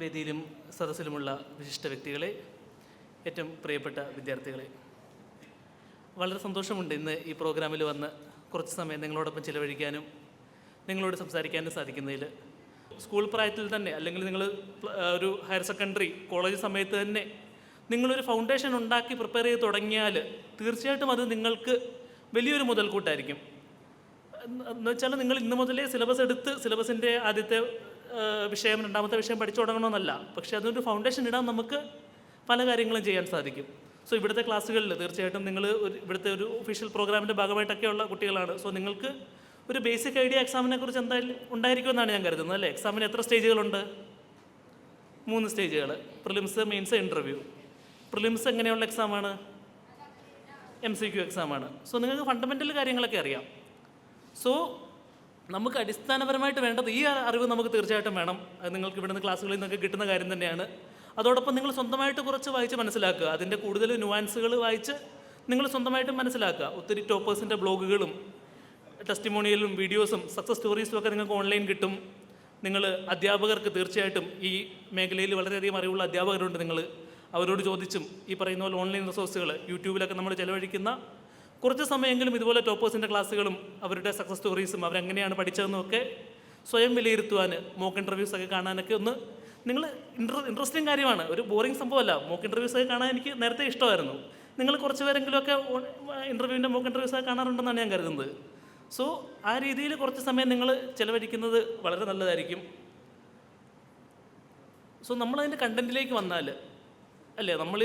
വേദിയിലും സദസ്സിലുമുള്ള വിശിഷ്ട വ്യക്തികളെ ഏറ്റവും പ്രിയപ്പെട്ട വിദ്യാർത്ഥികളെ. വളരെ സന്തോഷമുണ്ട് ഇന്ന് ഈ പ്രോഗ്രാമിൽ വന്ന് കുറച്ച് സമയം നിങ്ങളോടൊപ്പം ചിലവഴിക്കാനും നിങ്ങളോട് സംസാരിക്കാനും സാധിക്കുന്നതിൽ. സ്കൂൾ പ്രായത്തിൽ തന്നെ അല്ലെങ്കിൽ നിങ്ങൾ ഒരു ഹയർ സെക്കൻഡറി കോളേജ് സമയത്ത് തന്നെ നിങ്ങളൊരു ഫൗണ്ടേഷൻ ഉണ്ടാക്കി പ്രിപ്പയർ ചെയ്ത് തുടങ്ങിയാൽ തീർച്ചയായിട്ടും അത് നിങ്ങൾക്ക് വലിയൊരു മുതൽക്കൂട്ടായിരിക്കും. എന്ന് എന്നുവെച്ചാൽ നിങ്ങൾ ഇന്ന് മുതലേ സിലബസ് എടുത്ത് സിലബസിന്റെ ആദ്യത്തെ വിഷയം രണ്ടാമത്തെ വിഷയം പഠിച്ചു തുടങ്ങണമെന്നല്ല. പക്ഷേ അതിനൊരു ഫൗണ്ടേഷൻ ഇടാൻ നമുക്ക് പല കാര്യങ്ങളും ചെയ്യാൻ സാധിക്കും. സോ ഇവിടുത്തെ ക്ലാസ്സുകളിൽ തീർച്ചയായിട്ടും നിങ്ങൾ ഒരു ഇവിടുത്തെ ഒരു ഒഫീഷ്യൽ പ്രോഗ്രാമിന്റെ ഭാഗമായിട്ടൊക്കെയുള്ള കുട്ടികളാണ്. സോ നിങ്ങൾക്ക് ഒരു ബേസിക് ഐഡിയ എക്സാമിനെ കുറിച്ച് എന്തായാലും ഉണ്ടായിരിക്കുമെന്നാണ് ഞാൻ കരുതുന്നത് അല്ലേ? എക്സാമിന് എത്ര സ്റ്റേജുകളുണ്ട് മൂന്ന് സ്റ്റേജുകൾ പ്രിലിംസ് മെയിൻസ് ഇന്റർവ്യൂ പ്രിലിംസ് എങ്ങനെയുള്ള എക്സാമാണ് എം സി ക്യു എക്സാമാണ് സോ നിങ്ങൾക്ക് ഫണ്ടമെന്റൽ കാര്യങ്ങളൊക്കെ അറിയാം. സോ നമുക്ക് അടിസ്ഥാനപരമായിട്ട് വേണ്ടത് ഈ അറിവ് നമുക്ക് തീർച്ചയായിട്ടും വേണം. നിങ്ങൾക്ക് ഇവിടുന്ന് ക്ലാസ്സുകളിൽ നിന്നൊക്കെ കിട്ടുന്ന കാര്യം തന്നെയാണ്. അതോടൊപ്പം നിങ്ങൾ സ്വന്തമായിട്ട് കുറച്ച് വായിച്ച് മനസ്സിലാക്കുക. അതിന്റെ കൂടുതൽ നുവാൻസുകൾ വായിച്ച് നിങ്ങൾ സ്വന്തമായിട്ട് മനസ്സിലാക്കുക. ഒത്തിരി ടോപ്പേഴ്സിന്റെ ബ്ലോഗുകളും ടെസ്റ്റിമോണിയലും വീഡിയോസും സക്സസ് സ്റ്റോറീസും ഒക്കെ നിങ്ങൾക്ക് ഓൺലൈൻ കിട്ടും. നിങ്ങൾ അധ്യാപകർക്ക് തീർച്ചയായിട്ടും ഈ മേഖലയിൽ വളരെയധികം അറിവുള്ള അധ്യാപകരുണ്ട് നിങ്ങൾ. അവരോട് ചോദിച്ചും ഈ പറയുന്ന പോലെ ഓൺലൈൻ റിസോഴ്സുകൾ യൂട്യൂബിലൊക്കെ നമ്മൾ ചിലവഴിക്കുന്ന കുറച്ച് സമയമെങ്കിലും ഇതുപോലെ ടോപ്പേഴ്സിന്റെ ക്ലാസ്സുകളും അവരുടെ സക്സസ് സ്റ്റോറീസും അവരെങ്ങനെയാണ് പഠിച്ചതെന്നും ഒക്കെ സ്വയം വിലയിരുത്തുവാൻ മോക്ക് ഇന്റർവ്യൂസ് ഒക്കെ കാണാനൊക്കെ ഒന്ന് നിങ്ങൾ ഇൻട്ര ഇൻട്രസ്റ്റിംഗ് കാര്യമാണ്. ഒരു ബോറിംഗ് സംഭവമല്ല. മോക്ക് ഇന്റർവ്യൂസ് ഒക്കെ കാണാൻ എനിക്ക് നേരത്തെ ഇഷ്ടമായിരുന്നു. നിങ്ങൾ കുറച്ച് പേരെങ്കിലുമൊക്കെ ഇന്റർവ്യൂവിന്റെ മോക്ക് ഇന്റർവ്യൂസ് ഒക്കെ കാണാറുണ്ടെന്നാണ് ഞാൻ കരുതുന്നത്. സോ ആ രീതിയിൽ കുറച്ച് സമയം നിങ്ങൾ ചിലവഴിക്കുന്നത് വളരെ നല്ലതായിരിക്കും. സോ നമ്മളതിന്റെ കണ്ടന്റിലേക്ക് വന്നാൽ അല്ലേ? നമ്മൾ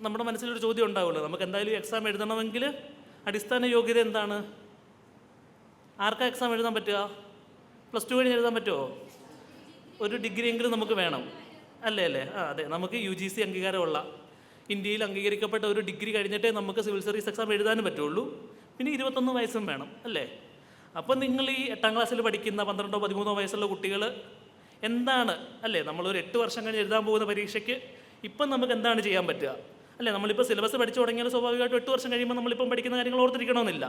നമ്മുടെ മനസ്സിലൊരു ചോദ്യം ഉണ്ടാവുമല്ലോ. നമുക്ക് എന്തായാലും എക്സാം എഴുതണമെങ്കിൽ അടിസ്ഥാന യോഗ്യത എന്താണ്? ആർക്കാ എക്സാം എഴുതാൻ പറ്റുക? പ്ലസ് ടു കഴിഞ്ഞ് എഴുതാൻ പറ്റുമോ ഒരു ഡിഗ്രി എങ്കിലും നമുക്ക് വേണം. അല്ലേ അല്ലേ? ആ അതെ. നമുക്ക് യു ജി സി അംഗീകാരമുള്ള ഇന്ത്യയിൽ അംഗീകരിക്കപ്പെട്ട ഒരു ഡിഗ്രി കഴിഞ്ഞിട്ടേ നമുക്ക് സിവിൽ സർവീസ് എക്സാം എഴുതാനും പറ്റുള്ളൂ. പിന്നെ ഇരുപത്തൊന്ന് വയസ്സും വേണം അല്ലേ? അപ്പം നിങ്ങൾ ഈ എട്ടാം ക്ലാസ്സിൽ പഠിക്കുന്ന പന്ത്രണ്ടോ പതിമൂന്നോ വയസ്സുള്ള കുട്ടികൾ എന്താണ്? അല്ലേ നമ്മളൊരു എട്ട് വർഷം കഴിഞ്ഞ് എഴുതാൻ പോകുന്ന പരീക്ഷയ്ക്ക് ഇപ്പം നമുക്ക് എന്താണ് ചെയ്യാൻ പറ്റുക? അല്ലേ നമ്മളിപ്പോൾ സിലബസ് പഠിച്ചു തുടങ്ങിയാൽ സ്വാഭാവികമായിട്ടും എട്ട് വർഷം കഴിയുമ്പോൾ നമ്മളിപ്പം പഠിക്കുന്ന കാര്യങ്ങൾ ഓർത്തിരിക്കണമെന്നില്ല.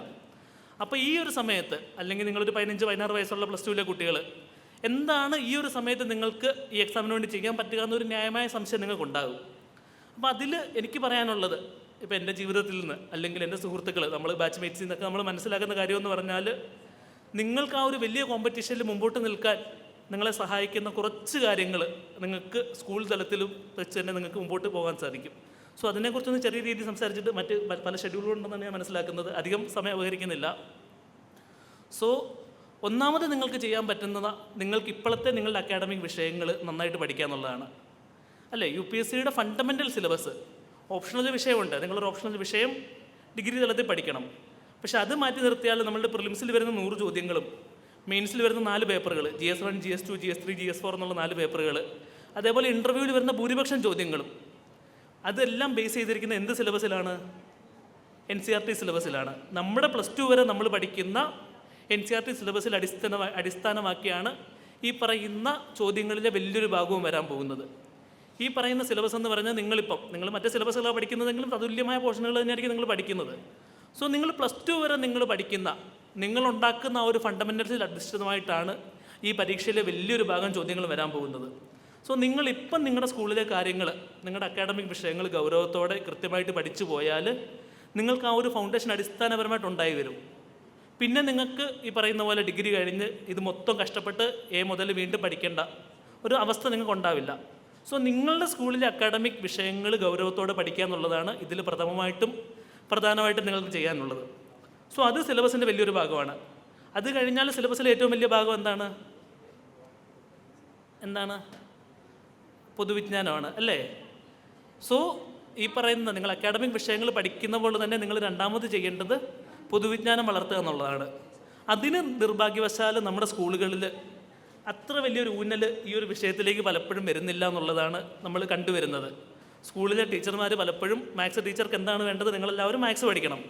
അപ്പോൾ ഈ ഒരു സമയത്ത് അല്ലെങ്കിൽ നിങ്ങളൊരു പതിനഞ്ച് പതിനാറ് വയസ്സുള്ള പ്ലസ് ടുവിലെ കുട്ടികൾ എന്താണ് ഈ ഒരു സമയത്ത് നിങ്ങൾക്ക് ഈ എക്സാമിന് വേണ്ടി ചെയ്യാൻ പറ്റുക എന്നൊരു ന്യായമായ സംശയം നിങ്ങൾക്കുണ്ടാകും. അപ്പോൾ അതിൽ എനിക്ക് പറയാനുള്ളത് ഇപ്പോൾ എന്റെ ജീവിതത്തിൽ നിന്ന് അല്ലെങ്കിൽ എന്റെ സുഹൃത്തുക്കൾ നമ്മൾ ബാച്ച് മേറ്റ്സിൽ നിന്നൊക്കെ നമ്മൾ മനസ്സിലാക്കുന്ന കാര്യമെന്ന് പറഞ്ഞാൽ നിങ്ങൾക്ക് ആ ഒരു വലിയ കോമ്പറ്റീഷനിൽ മുമ്പോട്ട് നിൽക്കാൻ നിങ്ങളെ സഹായിക്കുന്ന കുറച്ച് കാര്യങ്ങൾ നിങ്ങൾക്ക് സ്കൂൾ തലത്തിലും വെച്ച് തന്നെ നിങ്ങൾക്ക് മുമ്പോട്ട് പോകാൻ സാധിക്കും. സോ അതിനെക്കുറിച്ചൊന്ന് ചെറിയ രീതിയിൽ സംസാരിച്ചിട്ട് മറ്റ് പല ഷെഡ്യൂളുകളുണ്ടെന്നാണ് ഞാൻ മനസ്സിലാക്കുന്നത്. അധികം സമയം ഉപകരിക്കുന്നില്ല സോ ഒന്നാമത് നിങ്ങൾക്ക് ചെയ്യാൻ പറ്റുന്നത് നിങ്ങൾക്ക് ഇപ്പോഴത്തെ നിങ്ങളുടെ അക്കാഡമിക് വിഷയങ്ങൾ നന്നായിട്ട് പഠിക്കുക എന്നുള്ളതാണ്. അല്ലേ? യു പി എസ് സിയുടെ ഫണ്ടമെന്റൽ സിലബസ് ഓപ്ഷണൽ വിഷയമുണ്ട്. നിങ്ങളൊരു ഓപ്ഷണൽ വിഷയം ഡിഗ്രി തലത്തിൽ പഠിക്കണം. പക്ഷെ അത് മാറ്റി നിർത്തിയാൽ നമ്മളുടെ പ്രിലിംസിൽ വരുന്ന നൂറ് ചോദ്യങ്ങളും മെയിൻസിൽ വരുന്ന നാല് പേപ്പറുകൾ G S one G S two G S three G S four എന്നുള്ള നാല് പേപ്പറുകൾ അതേപോലെ ഇന്റർവ്യൂവിൽ വരുന്ന ഭൂരിപക്ഷം ചോദ്യങ്ങളും അതെല്ലാം ബേസ് ചെയ്തിരിക്കുന്ന എന്ത് സിലബസിലാണ് എൻ സി ആർ ടി സിലബസിലാണ് നമ്മുടെ പ്ലസ് ടു വരെ നമ്മൾ പഠിക്കുന്ന എൻ സി ആർ ടി സിലബസിൽ അടിസ്ഥാന അടിസ്ഥാനമാക്കിയാണ് ഈ പറയുന്ന ചോദ്യങ്ങളിലെ വലിയൊരു ഭാഗവും വരാൻ പോകുന്നത്. ഈ പറയുന്ന സിലബസ് എന്ന് പറഞ്ഞാൽ നിങ്ങളിപ്പം നിങ്ങൾ മറ്റേ സിലബസുകളാണ് പഠിക്കുന്നതെങ്കിലും തതുല്യമായ പോർഷനുകൾ തന്നെയായിരിക്കും നിങ്ങൾ പഠിക്കുന്നത്. സോ നിങ്ങൾ പ്ലസ് ടു വരെ നിങ്ങൾ പഠിക്കുന്ന നിങ്ങളുണ്ടാക്കുന്ന ആ ഒരു ഫണ്ടമെന്റൽസിൽ അധിഷ്ഠിതമായിട്ടാണ് ഈ പരീക്ഷയിലെ വലിയൊരു ഭാഗം ചോദ്യങ്ങൾ വരാൻ പോകുന്നത്. സോ നിങ്ങൾ നിങ്ങളിപ്പം നിങ്ങളുടെ സ്കൂളിലെ കാര്യങ്ങൾ നിങ്ങളുടെ അക്കാഡമിക് വിഷയങ്ങൾ ഗൗരവത്തോടെ കൃത്യമായിട്ട് പഠിച്ചു പോയാൽ നിങ്ങൾക്ക് ആ ഒരു ഫൗണ്ടേഷൻ അടിസ്ഥാനപരമായിട്ട് ഉണ്ടായി വരും. പിന്നെ നിങ്ങൾക്ക് ഈ പറയുന്ന പോലെ ഡിഗ്രി കഴിഞ്ഞ് ഇത് മൊത്തം കഷ്ടപ്പെട്ട് എ മുതൽ വീണ്ടും പഠിക്കേണ്ട ഒരു അവസ്ഥ നിങ്ങൾക്ക് ഉണ്ടാവില്ല. സോ നിങ്ങളുടെ സ്കൂളിലെ അക്കാഡമിക് വിഷയങ്ങൾ ഗൗരവത്തോടെ പഠിക്കുക എന്നുള്ളതാണ് ഇതിൽ പ്രഥമമായിട്ടും പ്രധാനമായിട്ടും നിങ്ങൾക്ക് ചെയ്യാനുള്ളത്. സോ അത് സിലബസിന്റെ വലിയൊരു ഭാഗമാണ്. അത് കഴിഞ്ഞാൽ സിലബസിലെ ഏറ്റവും വലിയ ഭാഗം എന്താണ്? എന്താണ്? പൊതുവിജ്ഞാനമാണ് അല്ലേ? സോ ഈ പറയുന്ന നിങ്ങൾ അക്കാഡമിക് വിഷയങ്ങൾ പഠിക്കുന്ന പോലെ തന്നെ നിങ്ങൾ രണ്ടാമത് ചെയ്യേണ്ടത് പൊതുവിജ്ഞാനം വളർത്തുക എന്നുള്ളതാണ്. അതിന് നിർഭാഗ്യവശാൽ നമ്മുടെ സ്കൂളുകളിൽ അത്ര വലിയൊരു ഊന്നൽ ഈ ഒരു വിഷയത്തിലേക്ക് പലപ്പോഴും വരുന്നില്ല എന്നുള്ളതാണ് നമ്മൾ കണ്ടുവരുന്നത്. സ്കൂളിലെ ടീച്ചർമാർ പലപ്പോഴും മാത്സ് ടീച്ചർക്ക് എന്താണ് വേണ്ടത് നിങ്ങളെല്ലാവരും മാത്സ് പഠിക്കണം.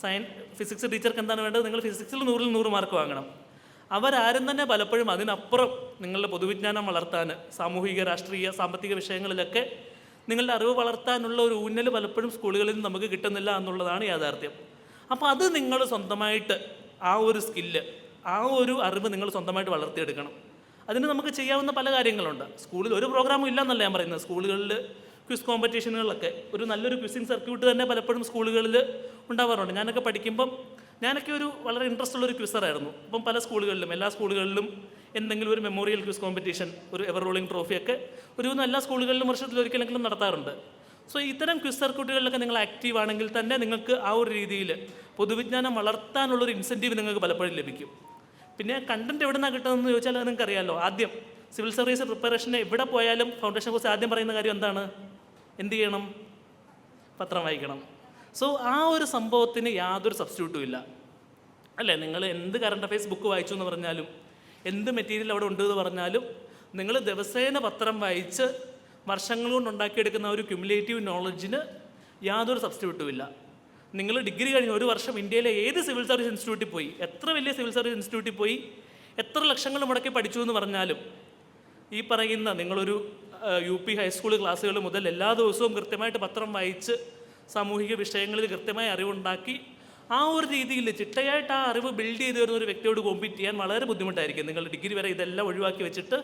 സയൻ ഫിസിക്സ് ടീച്ചർക്ക് എന്താണ് വേണ്ടത് നിങ്ങൾ ഫിസിക്സിൽ നൂറിൽ നൂറ് മാർക്ക് വാങ്ങണം. അവരാരും തന്നെ പലപ്പോഴും അതിനപ്പുറം നിങ്ങളുടെ പൊതുവിജ്ഞാനം വളർത്താൻ സാമൂഹിക രാഷ്ട്രീയ സാമ്പത്തിക വിഷയങ്ങളിലൊക്കെ നിങ്ങളുടെ അറിവ് വളർത്താനുള്ള ഒരു ഊന്നൽ പലപ്പോഴും സ്കൂളുകളിൽ നിന്ന് നമുക്ക് കിട്ടുന്നില്ല എന്നുള്ളതാണ് യാഥാർത്ഥ്യം. അപ്പോൾ അത് നിങ്ങൾ സ്വന്തമായിട്ട് ആ ഒരു സ്കില്ല് ആ ഒരു അറിവ് നിങ്ങൾ സ്വന്തമായിട്ട് വളർത്തിയെടുക്കണം. അതിന് നമുക്ക് ചെയ്യാവുന്ന പല കാര്യങ്ങളുണ്ട്. സ്കൂളിൽ ഒരു പ്രോഗ്രാമും ഇല്ലെന്നല്ല ഞാൻ പറയുന്നത്. സ്കൂളുകളിൽ ക്വിസ് കോമ്പറ്റീഷനുകളിലൊക്കെ ഒരു നല്ലൊരു ക്വിസിങ് സർക്യൂട്ട് തന്നെ പലപ്പോഴും സ്കൂളുകളിൽ ഉണ്ടാവാറുണ്ട്. ഞാനൊക്കെ പഠിക്കുമ്പം ഞാനൊക്കെ ഒരു വളരെ ഇൻട്രസ്റ്റ് ഉള്ള ഒരു ക്വിസറായിരുന്നു അപ്പം പല സ്കൂളുകളിലും എല്ലാ സ്കൂളുകളിലും എന്തെങ്കിലും ഒരു മെമ്മോറിയൽ ക്വിസ് കോമ്പറ്റീഷൻ ഒരു എവർ റോളിംഗ് ട്രോഫിയൊക്കെ ഒരു എല്ലാ സ്കൂളുകളിലും വർഷത്തിൽ ഒരിക്കലെങ്കിലും നടത്താറുണ്ട്. സോ ഇത്തരം ക്വിസ് സർക്യൂട്ടുകളിലൊക്കെ നിങ്ങൾ ആക്റ്റീവ് ആണെങ്കിൽ തന്നെ നിങ്ങൾക്ക് ആ ഒരു രീതിയിൽ പൊതുവിജ്ഞാനം വളർത്താനുള്ളൊരു ഇൻസെന്റീവ് നിങ്ങൾക്ക് പലപ്പോഴും ലഭിക്കും. പിന്നെ കണ്ടന്റ് എവിടെ നിന്നാണ് കിട്ടുന്നതെന്ന് ചോദിച്ചാൽ നിങ്ങൾക്ക് അറിയാമല്ലോ ആദ്യം സിവിൽ സർവീസ് പ്രിപ്പറേഷന് എവിടെ പോയാലും ഫൗണ്ടേഷൻ കോഴ്സ് ആദ്യം പറയുന്ന കാര്യം എന്താണ്? എന്ത് ചെയ്യണം? പത്രം വായിക്കണം. സോ ആ ഒരു സംഭവത്തിന് യാതൊരു സബ്സ്റ്റിറ്റ്യൂട്ടും ഇല്ല. അല്ലേ? നിങ്ങൾ എന്ത് കറണ്ട് അഫയേഴ്സ് ബുക്ക് വായിച്ചു എന്ന് പറഞ്ഞാലും എന്ത് മെറ്റീരിയൽ അവിടെ ഉണ്ട് എന്ന് പറഞ്ഞാലും നിങ്ങൾ ദിവസേന പത്രം വായിച്ച് വർഷങ്ങൾ കൊണ്ട് ഉണ്ടാക്കിയെടുക്കുന്ന ഒരു ക്യുമുലേറ്റീവ് നോളജിന് യാതൊരു സബ്സ്റ്റിറ്റ്യൂട്ടും ഇല്ല. നിങ്ങൾ ഡിഗ്രി കഴിഞ്ഞ് ഒരു വർഷം ഇന്ത്യയിലെ ഏത് സിവിൽ സർവീസ് ഇൻസ്റ്റിറ്റ്യൂട്ടിൽ പോയി എത്ര വലിയ സിവിൽ സർവീസ് ഇൻസ്റ്റിറ്റ്യൂട്ടിൽ പോയി എത്ര ലക്ഷങ്ങൾ മുടക്കി പഠിച്ചു എന്ന് പറഞ്ഞാലും ഈ പറയുന്ന നിങ്ങളൊരു യു പി ഹൈസ്കൂൾ ക്ലാസ്സുകൾ മുതൽ എല്ലാ ദിവസവും കൃത്യമായിട്ട് പത്രം വായിച്ച് സാമൂഹിക വിഷയങ്ങളിൽ കൃത്യമായ അറിവുണ്ടാക്കി ആ ഒരു രീതിയിൽ ചിട്ടയായിട്ട് ആ അറിവ് ബിൽഡ് ചെയ്ത് വരുന്ന ഒരു വ്യക്തിയോട് കോമ്പീറ്റ് ചെയ്യാൻ വളരെ ബുദ്ധിമുട്ടായിരിക്കും. നിങ്ങൾ ഡിഗ്രി വരെ ഇതെല്ലാം ഒഴിവാക്കി വെച്ചിട്ട്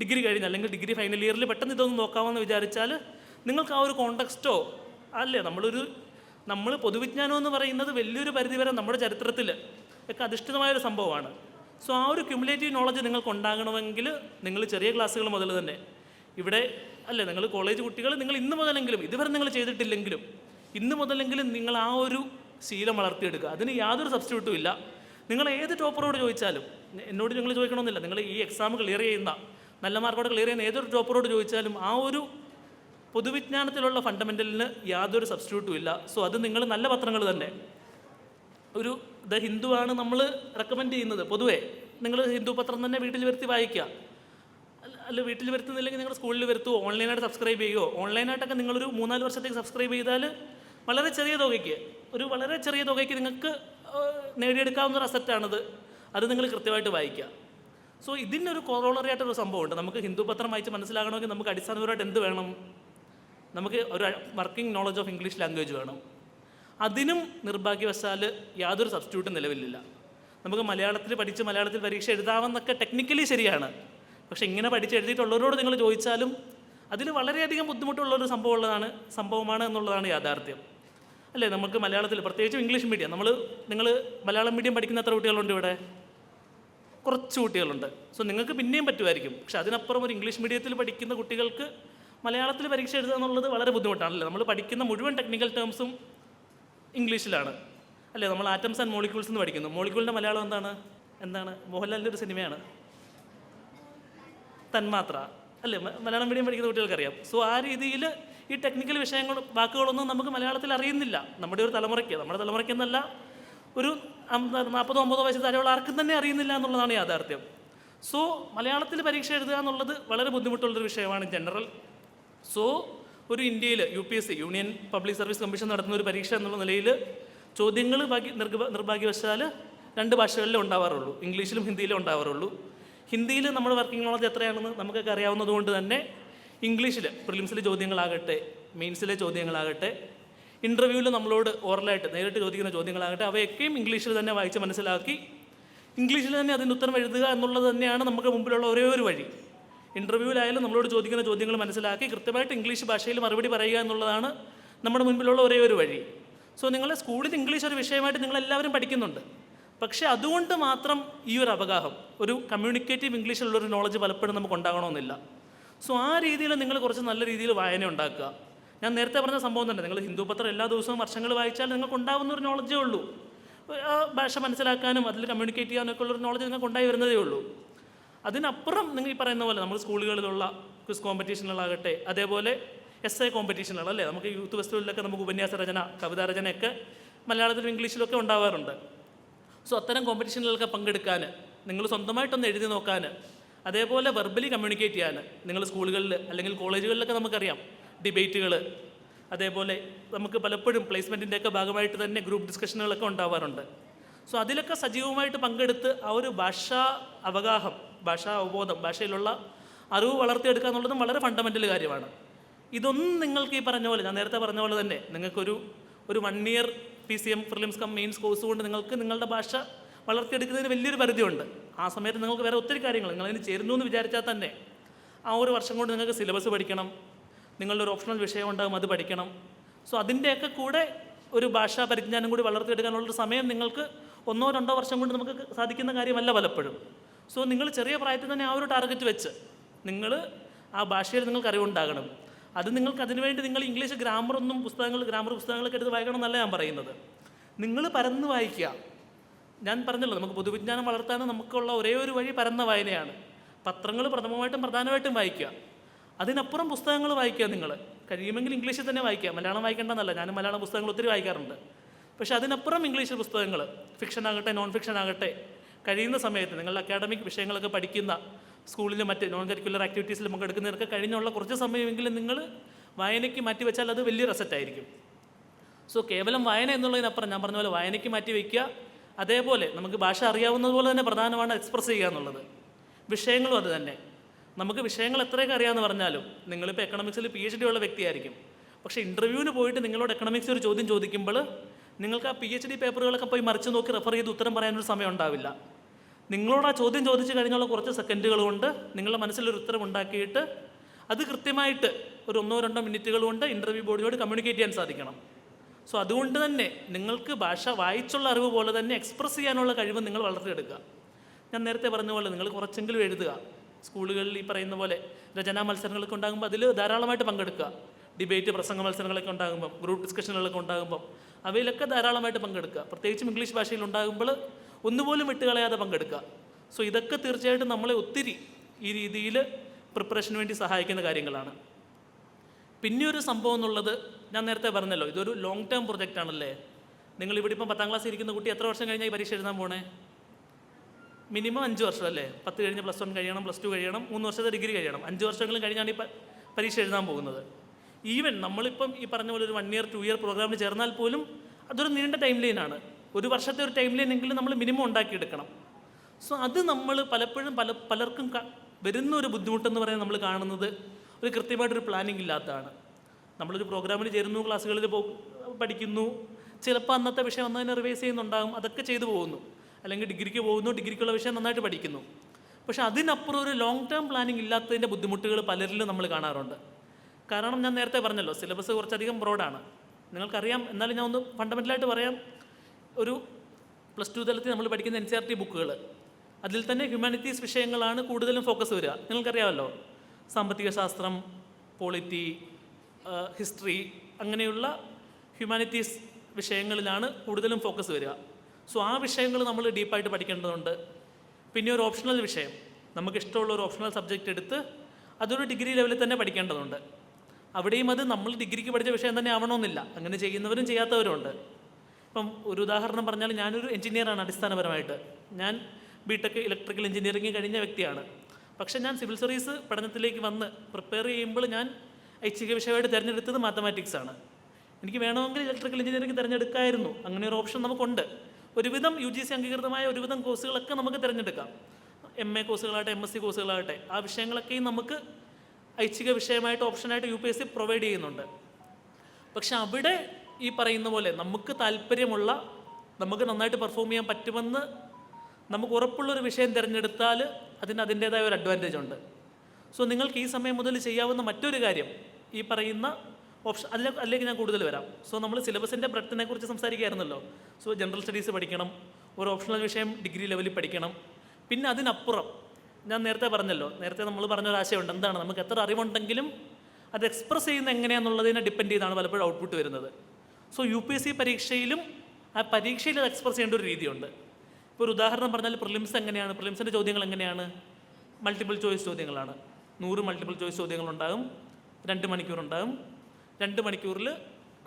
ഡിഗ്രി കഴിഞ്ഞ് അല്ലെങ്കിൽ ഡിഗ്രി ഫൈനൽ ഇയറിൽ പെട്ടെന്ന് ഇതൊന്ന് നോക്കാമെന്ന് വിചാരിച്ചാൽ നിങ്ങൾക്ക് ആ ഒരു കോണ്ടക്സ്റ്റോ അല്ലേ? നമ്മളൊരു നമ്മൾ പൊതുവിജ്ഞാനം എന്ന് പറയുന്നത് വലിയൊരു പരിധിവരെ നമ്മുടെ ചരിത്രത്തിൽ ഒക്കെ അധിഷ്ഠിതമായ ഒരു സംഭവമാണ്. സോ ആ ഒരു ക്യുമുലേറ്റീവ് നോളജ് നിങ്ങൾക്ക് ഉണ്ടാകണമെങ്കിൽ നിങ്ങൾ ചെറിയ ക്ലാസ്സുകൾ മുതൽ തന്നെ. ഇവിടെ അല്ലേ? നിങ്ങൾ കോളേജ് കുട്ടികൾ നിങ്ങൾ ഇന്ന് മുതലെങ്കിലും ഇതുവരെ നിങ്ങൾ ചെയ്തിട്ടില്ലെങ്കിലും ഇന്ന് മുതലെങ്കിലും നിങ്ങൾ ആ ഒരു ശീലം വളർത്തിയെടുക്കുക. അതിന് യാതൊരു സബ്സ്റ്റിറ്റ്യൂട്ടും ഇല്ല. നിങ്ങൾ ഏത് ടോപ്പറോട് ചോദിച്ചാലും എന്നോട് നിങ്ങൾ ചോദിക്കണമെന്നില്ല. നിങ്ങൾ ഈ എക്സാം ക്ലിയർ ചെയ്യുന്ന നല്ല മാർക്കോടെ ക്ലിയർ ചെയ്യുന്ന ഏതൊരു ടോപ്പറോട് ചോദിച്ചാലും ആ ഒരു പൊതുവിജ്ഞാനത്തിലുള്ള ഫണ്ടമെന്റലിന് യാതൊരു സബ്സ്റ്റിറ്റ്യൂട്ടും ഇല്ല. സോ അത് നിങ്ങൾ നല്ല പത്രങ്ങൾ തന്നെ. ഒരു ദ ഹിന്ദു ആണ് നമ്മൾ റെക്കമെൻഡ് ചെയ്യുന്നത്. പൊതുവേ നിങ്ങൾ ഹിന്ദു പത്രം തന്നെ വീട്ടിൽ വരുത്തി വായിക്കുക. അല്ല- വീട്ടിൽ വരുത്തുന്നില്ലെങ്കിൽ നിങ്ങൾ സ്കൂളിൽ വരുത്തുമോ ഓൺലൈനായിട്ട് സബ്സ്ക്രൈബ് ചെയ്യുമോ ഓൺലൈനായിട്ടൊക്കെ നിങ്ങളൊരു മൂന്നാൽ വർഷത്തേക്ക് സബ്സ്ക്രൈബ് ചെയ്താൽ വളരെ ചെറിയ തുകയ്ക്ക് ഒരു വളരെ ചെറിയ തുകയ്ക്ക് നിങ്ങൾക്ക് നേടിയെടുക്കാവുന്ന ഒരു അസറ്റാണത് അത് നിങ്ങൾ കൃത്യമായിട്ട് വായിക്കുക. സോ ഇതിനൊരു കോറോളറി ആയിട്ടൊരു സംഭവമുണ്ട്. നമുക്ക് ഹിന്ദു പത്രം വായിച്ച് മനസ്സിലാകണമെങ്കിൽ നമുക്ക് അടിസ്ഥാനപരമായിട്ട് എന്ത് വേണം? നമുക്ക് ഒരു working knowledge of English language വേണം. അതിനും നിർഭാഗ്യവശാൽ യാതൊരു സബ്സ്റ്റിറ്റ്യൂട്ടും നിലവിലില്ല. നമുക്ക് മലയാളത്തിൽ പഠിച്ച് മലയാളത്തിൽ പരീക്ഷ എഴുതാമെന്നൊക്കെ ടെക്നിക്കലി ശരിയാണ്. പക്ഷെ ഇങ്ങനെ പഠിച്ച് എഴുതിയിട്ടുള്ളവരോട് നിങ്ങൾ ചോദിച്ചാലും അതിൽ വളരെയധികം ബുദ്ധിമുട്ടുള്ളൊരു സംഭവമുള്ളതാണ് സംഭവമാണ് എന്നുള്ളതാണ് യാഥാർത്ഥ്യം. അല്ലേ? നമുക്ക് മലയാളത്തിൽ പ്രത്യേകിച്ചും ഇംഗ്ലീഷ് മീഡിയം. നമ്മൾ നിങ്ങൾ മലയാളം മീഡിയം പഠിക്കുന്ന എത്ര കുട്ടികളുണ്ട് ഇവിടെ? കുറച്ച് കുട്ടികളുണ്ട്. സോ നിങ്ങൾക്ക് പിന്നെയും പറ്റുമായിരിക്കും. പക്ഷെ അതിനപ്പുറം ഒരു ഇംഗ്ലീഷ് മീഡിയത്തിൽ പഠിക്കുന്ന കുട്ടികൾക്ക് മലയാളത്തിൽ പരീക്ഷ എഴുതുക എന്നുള്ളത് വളരെ ബുദ്ധിമുട്ടാണല്ലേ? നമ്മൾ പഠിക്കുന്ന മുഴുവൻ ടെക്നിക്കൽ ടേംസും ഇംഗ്ലീഷിലാണ്. അല്ലേ? നമ്മൾ ആറ്റംസ് ആൻഡ് മോളിക്യൂൾസ് എന്ന് പഠിക്കുന്നു. മോളിക്യൂളിന്റെ മലയാളം എന്താണ്? എന്താണ്? മോഹൻലാലിന്റെ ഒരു സിനിമയാണ്. തന്മാത്ര. അല്ലേ? മലയാളം മീഡിയം പഠിക്കുന്ന കുട്ടികൾക്കറിയാം. സോ ആ രീതിയിൽ ഈ ടെക്നിക്കൽ വിഷയങ്ങൾ വാക്കുകളൊന്നും നമുക്ക് മലയാളത്തിൽ അറിയുന്നില്ല. നമ്മുടെ ഒരു തലമുറയ്ക്ക് നമ്മുടെ തലമുറയ്ക്ക് എന്നല്ല ഒരു നാൽപ്പതോ അമ്പതോ വയസ്സ് താഴെയുള്ള ആർക്കും തന്നെ അറിയുന്നില്ല എന്നുള്ളതാണ് യാഥാർത്ഥ്യം. സോ മലയാളത്തിൽ പരീക്ഷ എഴുതുക എന്നുള്ളത് വളരെ ബുദ്ധിമുട്ടുള്ളൊരു വിഷയമാണ് ജനറൽ സോ ഒരു ഇന്ത്യയിൽ U P S C Union Public Service Commission നടത്തുന്ന ഒരു പരീക്ഷ എന്നുള്ള നിലയിൽ ചോദ്യങ്ങൾ ഭാഗ്യ നിർഭാഗ്യവശാൽ രണ്ട് ഭാഷകളിലേ ഉണ്ടാവാറുള്ളൂ. ഇംഗ്ലീഷിലും ഹിന്ദിയിലും ഉണ്ടാവാറുള്ളൂ. ഹിന്ദിയിൽ നമ്മുടെ വർക്കിംഗ് നോളജ് എത്രയാണെന്ന് നമുക്കൊക്കെ അറിയാവുന്നതുകൊണ്ട് തന്നെ ഇംഗ്ലീഷിൽ പ്രിലിംസിലെ ചോദ്യങ്ങളാകട്ടെ മെയിൻസിലെ ചോദ്യങ്ങളാകട്ടെ ഇന്റർവ്യൂവിൽ നമ്മളോട് ഓറലായിട്ട് നേരിട്ട് ചോദിക്കുന്ന ചോദ്യങ്ങളാകട്ടെ അവയൊക്കെയും ഇംഗ്ലീഷിൽ തന്നെ വായിച്ച് മനസ്സിലാക്കി ഇംഗ്ലീഷിൽ തന്നെ അതിന്റെ ഉത്തരം എഴുതുക എന്നുള്ളത് തന്നെയാണ് നമുക്ക് മുമ്പിലുള്ള ഒരേ ഒരു വഴി. ഇന്റർവ്യൂവിലായാലും നമ്മളോട് ചോദിക്കുന്ന ചോദ്യങ്ങൾ മനസ്സിലാക്കി കൃത്യമായിട്ട് ഇംഗ്ലീഷ് ഭാഷയിൽ മറുപടി പറയുക എന്നുള്ളതാണ് നമ്മുടെ മുൻപിലുള്ള ഒരേ ഒരു വഴി. സോ നിങ്ങൾ സ്കൂളിൽ ഇംഗ്ലീഷ് ഒരു വിഷയമായിട്ട് നിങ്ങളെല്ലാവരും പഠിക്കുന്നുണ്ട്. പക്ഷേ അതുകൊണ്ട് മാത്രം ഈ ഒരു അവഗാഹം ഒരു കമ്മ്യൂണിക്കേറ്റീവ് ഇംഗ്ലീഷിലുള്ള ഒരു നോളജ് പലപ്പോഴും നമുക്ക് ഉണ്ടാകണമെന്നില്ല. സോ ആ രീതിയിൽ നിങ്ങൾ കുറച്ച് നല്ല രീതിയിൽ വായന ഉണ്ടാക്കുക. ഞാൻ നേരത്തെ പറഞ്ഞ സംഭവം തന്നെ നിങ്ങൾ ഹിന്ദു പത്രം എല്ലാ ദിവസവും വർഷങ്ങൾ വായിച്ചാൽ നിങ്ങൾക്ക് ഉണ്ടാകുന്ന ഒരു നോളജേ ഉള്ളൂ. ഭാഷ മനസ്സിലാക്കാനും അതിൽ കമ്മ്യൂണിക്കേറ്റ് ചെയ്യാനൊക്കെ ഉള്ളൊരു നോളജ് നിങ്ങൾക്ക് ഉണ്ടായി വരുന്നതേ ഉള്ളൂ. അതിനപ്പുറം നിങ്ങൾ ഈ പറയുന്ന പോലെ നമ്മൾ സ്കൂളുകളിലുള്ള ക്വിസ് കോമ്പറ്റീഷനുകളാകട്ടെ അതേപോലെ എസ് എ കോമ്പറ്റീഷനുകൾ അല്ലേ? നമുക്ക് യൂത്ത് ഫെസ്റ്റിവലിലൊക്കെ നമുക്ക് ഉപന്യാസ രചന കവിതാ രചനയൊക്കെ മലയാളത്തിലും ഇംഗ്ലീഷിലൊക്കെ ഉണ്ടാവാറുണ്ട്. സോ അത്തരം കോമ്പറ്റീഷനുകളൊക്കെ പങ്കെടുക്കാൻ നിങ്ങൾ സ്വന്തമായിട്ടൊന്ന് എഴുതി നോക്കാൻ അതേപോലെ വെർബലി കമ്മ്യൂണിക്കേറ്റ് ചെയ്യാൻ. നിങ്ങൾ സ്കൂളുകളിൽ അല്ലെങ്കിൽ കോളേജുകളിലൊക്കെ നമുക്കറിയാം ഡിബേറ്റുകൾ അതേപോലെ നമുക്ക് പലപ്പോഴും പ്ലേസ്മെന്റിന്റെയൊക്കെ ഭാഗമായിട്ട് തന്നെ ഗ്രൂപ്പ് ഡിസ്കഷനുകളൊക്കെ ഉണ്ടാവാറുണ്ട്. സോ അതിലൊക്കെ സജീവമായിട്ട് പങ്കെടുത്ത് ആ ഒരു ഭാഷാ അവഗാഹം ഭാഷാ അവബോധം ഭാഷയിലുള്ള അറിവ് വളർത്തിയെടുക്കുക എന്നുള്ളതും വളരെ ഫണ്ടമെന്റൽ കാര്യമാണ്. ഇതൊന്നും നിങ്ങൾക്ക് ഈ പറഞ്ഞ പോലെ ഞാൻ നേരത്തെ പറഞ്ഞ പോലെ തന്നെ നിങ്ങൾക്കൊരു ഒരു one year P C M prelims cum mains course കൊണ്ട് നിങ്ങൾക്ക് നിങ്ങളുടെ ഭാഷ വളർത്തിയെടുക്കുന്നതിന് വലിയൊരു പരിധിയുണ്ട്. ആ സമയത്ത് നിങ്ങൾക്ക് വേറെ ഒത്തിരി കാര്യങ്ങൾ നിങ്ങൾ അതിന് ചേരുന്നു എന്ന് വിചാരിച്ചാൽ തന്നെ ആ ഒരു വർഷം കൊണ്ട് നിങ്ങൾക്ക് സിലബസ് പഠിക്കണം. നിങ്ങളുടെ ഒരു ഓപ്ഷണൽ വിഷയം ഉണ്ടാകും അത് പഠിക്കണം. സോ അതിന്റെയൊക്കെ കൂടെ ഒരു ഭാഷാ പരിജ്ഞാനം കൂടി വളർത്തിയെടുക്കാനുള്ളൊരു സമയം നിങ്ങൾക്ക് ഒന്നോ രണ്ടോ വർഷം കൊണ്ട് നമുക്ക് സാധിക്കുന്ന കാര്യമല്ല പലപ്പോഴും. സോ നിങ്ങൾ ചെറിയ പ്രായത്തിൽ തന്നെ ആ ഒരു ടാർഗറ്റ് വെച്ച് നിങ്ങൾ ആ ഭാഷയിൽ നിങ്ങൾക്ക് അറിവുണ്ടാകണം. അത് നിങ്ങൾക്ക് അതിനുവേണ്ടി നിങ്ങൾ ഇംഗ്ലീഷ് ഗ്രാമറൊന്നും പുസ്തകങ്ങൾ ഗ്രാമർ പുസ്തകങ്ങളൊക്കെ എടുത്ത് വായിക്കണം എന്നല്ല ഞാൻ പറയുന്നത്. നിങ്ങൾ പരന്ന് വായിക്കുക. ഞാൻ പറഞ്ഞല്ലോ നമുക്ക് പൊതുവിജ്ഞാനം വളർത്താൻ നമുക്കുള്ള ഒരേ ഒരു വഴി പരന്ന വായനയാണ്. പത്രങ്ങൾ പ്രഥമമായിട്ടും പ്രധാനമായിട്ടും വായിക്കുക. അതിനപ്പുറം പുസ്തകങ്ങൾ വായിക്കുക നിങ്ങൾ കഴിയുമെങ്കിൽ ഇംഗ്ലീഷിൽ തന്നെ വായിക്കുക. മലയാളം വായിക്കേണ്ടെന്നല്ല ഞാനും മലയാളം പുസ്തകങ്ങൾ ഒത്തിരി വായിക്കാറുണ്ട്. പക്ഷെ അതിനപ്പുറം ഇംഗ്ലീഷ് പുസ്തകങ്ങൾ ഫിക്ഷൻ ആകട്ടെ നോൺ ഫിക്ഷൻ ആകട്ടെ കഴിയുന്ന സമയത്ത് നിങ്ങൾ അക്കാഡമിക് വിഷയങ്ങളൊക്കെ പഠിക്കുന്ന സ്കൂളിലും മറ്റ് നോൺ കരിക്കുലർ ആക്ടിവിറ്റീസിൽ പങ്കെടുക്കുന്നവർക്ക് കഴിഞ്ഞുള്ള കുറച്ച് സമയമെങ്കിലും നിങ്ങൾ വായനയ്ക്ക് മാറ്റിവെച്ചാൽ അത് വലിയ റെസറ്റായിരിക്കും സോ കേവലം വായന എന്നുള്ളതിനപ്പുറം ഞാൻ പറഞ്ഞ പോലെ വായനയ്ക്ക് മാറ്റി വയ്ക്കുക അതേപോലെ നമുക്ക് ഭാഷ അറിയാവുന്നത് പോലെ തന്നെ പ്രധാനമാണ് എക്സ്പ്രസ് ചെയ്യുക എന്നുള്ളത്. വിഷയങ്ങളും അതുതന്നെ നമുക്ക് വിഷയങ്ങൾ എത്രയൊക്കെ അറിയാമെന്ന് പറഞ്ഞാലും നിങ്ങളിപ്പോൾ എക്കണോമിക്സിൽ പി എച്ച് ഡി ഉള്ള വ്യക്തിയായിരിക്കും. പക്ഷേ ഇന്റർവ്യൂവിന് പോയിട്ട് നിങ്ങളോട് എക്കണോമിക്സ് ഒരു ചോദ്യം ചോദിക്കുമ്പോൾ നിങ്ങൾക്ക് ആ പി എച്ച് ഡി പേപ്പറുകളൊക്കെ പോയി മറിച്ച് നോക്കി റെഫർ ചെയ്ത് ഉത്തരം പറയാനൊരു സമയം ഉണ്ടാവില്ല. നിങ്ങളോട് ആ ചോദ്യം ചോദിച്ചു കഴിഞ്ഞുള്ള കുറച്ച് സെക്കൻഡുകൾ കൊണ്ട് നിങ്ങളുടെ മനസ്സിലൊരു ഉത്തരം ഉണ്ടാക്കിയിട്ട് അത് കൃത്യമായിട്ട് ഒരു ഒന്നോ രണ്ടോ മിനിറ്റുകൾ കൊണ്ട് ഇന്റർവ്യൂ ബോർഡിനോട് കമ്മ്യൂണിക്കേറ്റ് ചെയ്യാൻ സാധിക്കണം. സോ അതുകൊണ്ട് തന്നെ നിങ്ങൾക്ക് ഭാഷ വായിച്ചുള്ള അറിവ് പോലെ തന്നെ എക്സ്പ്രസ് ചെയ്യാനുള്ള കഴിവ് നിങ്ങൾ വളർത്തിയെടുക്കുക. ഞാൻ നേരത്തെ പറഞ്ഞ പോലെ നിങ്ങൾ കുറച്ചെങ്കിലും എഴുതുക. സ്കൂളുകളിൽ ഈ പറയുന്ന പോലെ രചനാ മത്സരങ്ങളൊക്കെ ഉണ്ടാകുമ്പോൾ അതിൽ ധാരാളമായിട്ട് പങ്കെടുക്കുക. ഡിബേറ്റ് പ്രസംഗ മത്സരങ്ങളൊക്കെ ഉണ്ടാകുമ്പം ഗ്രൂപ്പ് ഡിസ്കഷനുകളൊക്കെ ഉണ്ടാകുമ്പം അവയിലൊക്കെ ധാരാളമായിട്ട് പങ്കെടുക്കുക. പ്രത്യേകിച്ചും ഇംഗ്ലീഷ് ഭാഷയിൽ ഉണ്ടാകുമ്പോൾ ഒന്നുപോലും വിട്ടുകളയാതെ പങ്കെടുക്കുക. സോ ഇതൊക്കെ തീർച്ചയായിട്ടും നമ്മളെ ഒത്തിരി ഈ രീതിയിൽ പ്രിപ്പറേഷന് വേണ്ടി സഹായിക്കുന്ന കാര്യങ്ങളാണ്. പിന്നെ ഒരു സംഭവം എന്നുള്ളത് ഞാൻ നേരത്തെ പറഞ്ഞല്ലോ ഇതൊരു ലോങ് ടേം പ്രൊജക്റ്റ് ആണല്ലേ? നിങ്ങൾ ഇവിടെ ഇപ്പം പത്താം ക്ലാസ് ഇരിക്കുന്ന കുട്ടി എത്ര വർഷം കഴിഞ്ഞാൽ ഈ പരീക്ഷ എഴുതാൻ പോണേ? മിനിമം അഞ്ച് വർഷം അല്ലേ? പത്ത് കഴിഞ്ഞ് പ്ലസ് വൺ കഴിയണം പ്ലസ് ടു കഴിയണം മൂന്ന് വർഷത്തെ ഡിഗ്രി കഴിയണം. അഞ്ച് വർഷങ്ങളും കഴിഞ്ഞാണ് ഈ പരീക്ഷ എഴുതാൻ പോകുന്നത്. ഈവൻ നമ്മളിപ്പം ഈ പറഞ്ഞ പോലെ ഒരു വൺ ഇയർ ടു ഇയർ പ്രോഗ്രാമിൽ ചേർന്നാൽ പോലും അതൊരു നീണ്ട ടൈം ലൈനാണ് ഒരു വർഷത്തെ ഒരു ടൈം ലൈൻ എങ്കിലും നമ്മൾ മിനിമം ഉണ്ടാക്കിയെടുക്കണം. സോ അത് നമ്മൾ പലപ്പോഴും പല പലർക്കും വരുന്ന ഒരു ബുദ്ധിമുട്ടെന്ന് പറയാൻ നമ്മൾ കാണുന്നത് ഒരു കൃത്യമായിട്ടൊരു പ്ലാനിങ് ഇല്ലാത്തതാണ്. നമ്മളൊരു പ്രോഗ്രാമിൽ ചേരുന്നു ക്ലാസ്സുകളിൽ പഠിക്കുന്നു. ചിലപ്പോൾ അന്നത്തെ വിഷയം അന്ന് റിവൈസ് ചെയ്യുന്നുണ്ടാകും അതൊക്കെ ചെയ്തു പോകുന്നു. അല്ലെങ്കിൽ ഡിഗ്രിക്ക് പോകുന്നു ഡിഗ്രിക്കുള്ള വിഷയം നന്നായിട്ട് പഠിക്കുന്നു. പക്ഷേ അതിനപ്പുറം ഒരു ലോങ് ടേം പ്ലാനിങ് ഇല്ലാത്തതിന്റെ ബുദ്ധിമുട്ടുകൾ പലരിലും നമ്മൾ കാണാറുണ്ട്. കാരണം ഞാൻ നേരത്തെ പറഞ്ഞല്ലോ സിലബസ് കുറച്ചധികം ബ്രോഡാണ് നിങ്ങൾക്കറിയാം എന്നാലും ഞാൻ ഒന്ന് ഫണ്ടമെന്റലായിട്ട് പറയാം. ഒരു പ്ലസ് ടു തലത്തിൽ നമ്മൾ പഠിക്കുന്ന എൻ സി ആർ ടി ബുക്കുകൾ അതിൽ തന്നെ ഹ്യൂമാനിറ്റീസ് വിഷയങ്ങളാണ് കൂടുതലും ഫോക്കസ് വരിക. നിങ്ങൾക്കറിയാമല്ലോ സാമ്പത്തിക ശാസ്ത്രം പോളിറ്റി ഹിസ്റ്ററി അങ്ങനെയുള്ള ഹ്യൂമാനിറ്റീസ് വിഷയങ്ങളിലാണ് കൂടുതലും ഫോക്കസ് വരിക. സോ ആ വിഷയങ്ങൾ നമ്മൾ ഡീപ്പായിട്ട് പഠിക്കേണ്ടതുണ്ട്. പിന്നെ ഒരു ഓപ്ഷണൽ വിഷയം. നമുക്ക് ഇഷ്ടമുള്ള ഒരു ഓപ്ഷണൽ സബ്ജക്റ്റ് എടുത്ത് അതൊരു ഡിഗ്രി ലെവലിൽ തന്നെ പഠിക്കേണ്ടതുണ്ട്. അവിടെയും അത് നമ്മൾ ഡിഗ്രിക്ക് പഠിച്ച വിഷയം തന്നെ ആവണമെന്നില്ല. അങ്ങനെ ചെയ്യുന്നവരും ചെയ്യാത്തവരും ഉണ്ട്. ഇപ്പം ഒരു ഉദാഹരണം പറഞ്ഞാൽ ഞാനൊരു എഞ്ചിനീയറാണ് അടിസ്ഥാനപരമായിട്ട്. ഞാൻ ബി ടെക് ഇലക്ട്രിക്കൽ എഞ്ചിനീയറിംഗ് കഴിഞ്ഞ വ്യക്തിയാണ്. പക്ഷേ ഞാൻ സിവിൽ സർവീസ് പഠനത്തിലേക്ക് വന്ന് പ്രിപ്പയർ ചെയ്യുമ്പോൾ ഞാൻ ഐച്ഛിക വിഷയമായിട്ട് തിരഞ്ഞെടുത്തത് മാത്തമാറ്റിക്സ് ആണ്. എനിക്ക് വേണമെങ്കിൽ ഇലക്ട്രിക്കൽ എഞ്ചിനീയറിംഗ് തിരഞ്ഞെടുക്കായിരുന്നു. അങ്ങനെ ഒരു ഓപ്ഷൻ നമുക്കുണ്ട്. ഒരുവിധം യു ജി സി അംഗീകൃതമായ ഒരുവിധം കോഴ്സുകളൊക്കെ നമുക്ക് തിരഞ്ഞെടുക്കാം. എം എ കോഴ്സുകളാകട്ടെ എം എസ് സി കോഴ്സുകളാകട്ടെ ആ വിഷയങ്ങളൊക്കെയും നമുക്ക് ഐച്ഛിക വിഷയമായിട്ട് ഓപ്ഷനായിട്ട് U P S C provide ചെയ്യുന്നുണ്ട്. പക്ഷെ അവിടെ ഈ പറയുന്ന പോലെ നമുക്ക് താല്പര്യമുള്ള നമുക്ക് നന്നായിട്ട് പെർഫോം ചെയ്യാൻ പറ്റുമെന്ന് നമുക്ക് ഉറപ്പുള്ളൊരു വിഷയം തിരഞ്ഞെടുത്താൽ അതിന് അതിന്റേതായ ഒരു അഡ്വാന്റേജ് ഉണ്ട്. സോ നിങ്ങൾക്ക് ഈ സമയം മുതൽ ചെയ്യാവുന്ന മറ്റൊരു കാര്യം ഈ പറയുന്ന ഓപ്ഷൻ അതിലെ അതിലേക്ക് ഞാൻ കൂടുതൽ വരാം. സോ നമ്മൾ സിലബസിന്റെ ബ്രത്തിനെ കുറിച്ച് സംസാരിക്കുകയായിരുന്നല്ലോ. സോ ജനറൽ സ്റ്റഡീസ് പഠിക്കണം ഒരു ഓപ്ഷണൽ വിഷയം ഡിഗ്രി ലെവലിൽ പഠിക്കണം. പിന്നെ അതിനപ്പുറം ഞാൻ നേരത്തെ പറഞ്ഞല്ലോ നേരത്തെ നമ്മൾ പറഞ്ഞൊരു ആശയമുണ്ട്. എന്താണ്? നമുക്ക് എത്ര അറിവുണ്ടെങ്കിലും അത് എക്സ്പ്രസ് ചെയ്യുന്ന എങ്ങനെയാണെന്നുള്ളതിനെ ഡിപ്പെൻഡ് ചെയ്താണ് പലപ്പോഴും ഔട്ട്പുട്ട് വരുന്നത്. So U P S C പരീക്ഷയിലും ആ പരീക്ഷയിൽ അത് എക്സ്പ്രസ് ചെയ്യേണ്ട ഒരു രീതിയുണ്ട്. ഇപ്പോൾ ഒരു ഉദാഹരണം പറഞ്ഞാൽ പ്രിലിംസ് എങ്ങനെയാണ്? പ്രിലിംസിന്റെ ചോദ്യങ്ങൾ എങ്ങനെയാണ്? മൾട്ടിപ്പിൾ ചോയ്സ് ചോദ്യങ്ങളാണ്. നൂറ് മൾട്ടിപ്പിൾ ചോയ്സ് ചോദ്യങ്ങളുണ്ടാകും. രണ്ട് മണിക്കൂറുണ്ടാകും. രണ്ട് മണിക്കൂറിൽ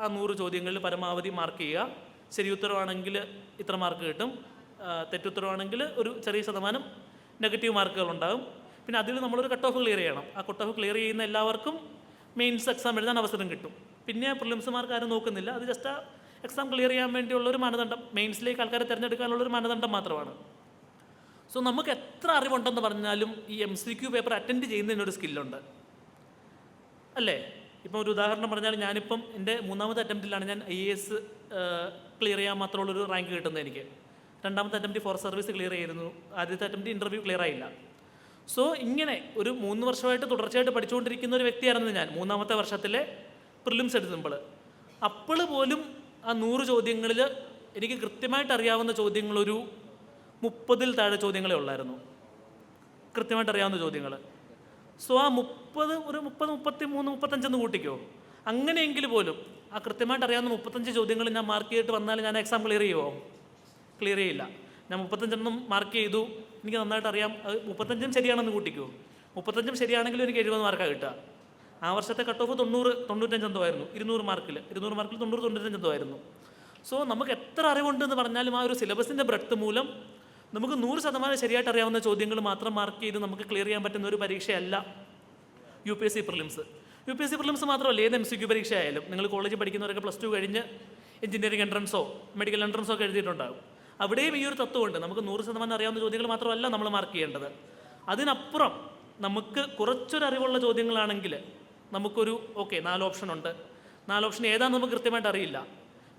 ആ നൂറ് ചോദ്യങ്ങളിൽ പരമാവധി മാർക്ക് ചെയ്യുക. ശരി ഉത്തരവാണെങ്കിൽ ഇത്ര മാർക്ക് കിട്ടും. തെറ്റുത്തരവാണെങ്കിൽ ഒരു ചെറിയ ശതമാനം നെഗറ്റീവ് മാർക്കുകൾ ഉണ്ടാകും പിന്നെ അതിൽ നമ്മളൊരു കട്ട് ഓഫ് ക്ലിയർ ചെയ്യണം. ആ കട്ട് ഓഫ് ക്ലിയർ ചെയ്യുന്ന എല്ലാവർക്കും മെയിൻസ് എക്സാം എഴുതാൻ അവസരം കിട്ടും. പിന്നെ പ്രിലിംസ് മാർക്ക് ആരും നോക്കുന്നില്ല. അത് ജസ്റ്റ് എക്സാം ക്ലിയർ ചെയ്യാൻ വേണ്ടിയുള്ള ഒരു മാനദണ്ഡം മെയിൻസിലേക്ക് ആൾക്കാരെ തിരഞ്ഞെടുക്കാനുള്ള ഒരു മാനദണ്ഡം മാത്രമാണ്. സോ നമുക്ക് എത്ര അറിവുണ്ടെന്ന് പറഞ്ഞാലും ഈ M C Q paper attend ചെയ്യുന്നതിനൊരു സ്കില്ലുണ്ട് അല്ലേ? ഇപ്പം ഒരു ഉദാഹരണം പറഞ്ഞാൽ ഞാനിപ്പം എന്റെ മൂന്നാമത്തെ അറ്റംപ്റ്റിലാണ് ഞാൻ ഐ എസ് ക്ലിയർ ചെയ്യാൻ മാത്രമുള്ളൊരു റാങ്ക് കിട്ടുന്നത് എനിക്ക്. രണ്ടാമത്തെ അറ്റംപ്റ്റ് ഫോർ സർവീസ് ക്ലിയർ ചെയ്തിരുന്നു ആദ്യത്തെ അറ്റംപ്റ്റ് ഇന്റർവ്യൂ ക്ലിയർ ആയില്ല. സോ ഇങ്ങനെ ഒരു മൂന്ന് വർഷമായിട്ട് തുടർച്ചയായിട്ട് പഠിച്ചുകൊണ്ടിരിക്കുന്ന ഒരു വ്യക്തിയായിരുന്നു ഞാൻ മൂന്നാമത്തെ വർഷത്തിലെ പ്രിലിംസ് എഴുതുമ്പോൾ അപ്പോൾ പോലും ആ നൂറ് ചോദ്യങ്ങളിൽ എനിക്ക് കൃത്യമായിട്ട് അറിയാവുന്ന ചോദ്യങ്ങളൊരു മുപ്പതിൽ താഴെ ചോദ്യങ്ങളെ ഉള്ളായിരുന്നു. കൃത്യമായിട്ട് അറിയാവുന്ന ചോദ്യങ്ങൾ. സോ ആ മുപ്പത് ഒരു മുപ്പത് മുപ്പത്തി മൂന്ന് മുപ്പത്തഞ്ചെന്ന് കൂട്ടിക്കോ. അങ്ങനെയെങ്കിൽ പോലും ആ കൃത്യമായിട്ട് അറിയാവുന്ന മുപ്പത്തഞ്ച് ചോദ്യങ്ങൾ ഞാൻ മാർക്ക് ചെയ്തിട്ട് വന്നാൽ ഞാൻ എക്സാം ക്ലിയർ ചെയ്യുമോ ക്ലിയർ ചെയ്യില്ല. ഞാൻ മുപ്പത്തഞ്ചെണ്ണം മാർക്ക് ചെയ്തു. എനിക്ക് നന്നായിട്ട് അറിയാം. മുപ്പത്തഞ്ചും ശരിയാണെന്ന് കൂട്ടിക്കോ. മുപ്പത്തഞ്ചും ശരിയാണെങ്കിലും എനിക്ക് എഴുപത് മാർക്കാണ് കിട്ടുക. ആ വർഷത്തെ കട്ട് ഓഫ് തൊണ്ണൂറ് തൊണ്ണൂറ്റഞ്ച് ആയിരുന്നു ഇരുന്നൂറ് മാർക്കിൽ ഇരുന്നൂറ് മാർക്കിൽ തൊണ്ണൂറ് തൊണ്ണൂറ്റഞ്ച് ആയിരുന്നു സോ നമുക്ക് എത്ര അറിവുണ്ടെന്ന് പറഞ്ഞാലും ആ ഒരു സിലബസിന്റെ ബ്രെഡ്ത്ത് മൂലം നമുക്ക് നൂറ് ശതമാനം ശരിയായിട്ട് അറിയാവുന്ന ചോദ്യങ്ങൾ മാത്രം മാർക്ക് ചെയ്ത് നമുക്ക് ക്ലിയർ ചെയ്യാൻ പറ്റുന്ന ഒരു പരീക്ഷയല്ല U P S C prelims U P S C prelims മാത്രമല്ല ഏത് എം സി ക്യു പരീക്ഷ ആയാലും. നിങ്ങൾ കോളേജിൽ പഠിക്കുന്നവരൊക്കെ പ്ലസ് ടു കഴിഞ്ഞ് എഞ്ചിനീയറിംഗ് എൻട്രൻസോ മെഡിക്കൽ എൻട്രൻസോ ഒക്കെ എഴുതിയിട്ടുണ്ടാകും. അവിടെയും ഈ ഒരു തത്വമുണ്ട്. നമുക്ക് നൂറ് ശതമാനം അറിയാവുന്ന ചോദ്യങ്ങൾ മാത്രമല്ല നമ്മൾ മാർക്ക് ചെയ്യേണ്ടത്. അതിനപ്പുറം നമുക്ക് കുറച്ചൊരു അറിവുള്ള ചോദ്യങ്ങളാണെങ്കിൽ നമുക്കൊരു ഓക്കെ നാല് ഓപ്ഷൻ ഉണ്ട്. നാല് ഓപ്ഷൻ ഏതാണെന്ന് നമുക്ക് കൃത്യമായിട്ട് അറിയില്ല.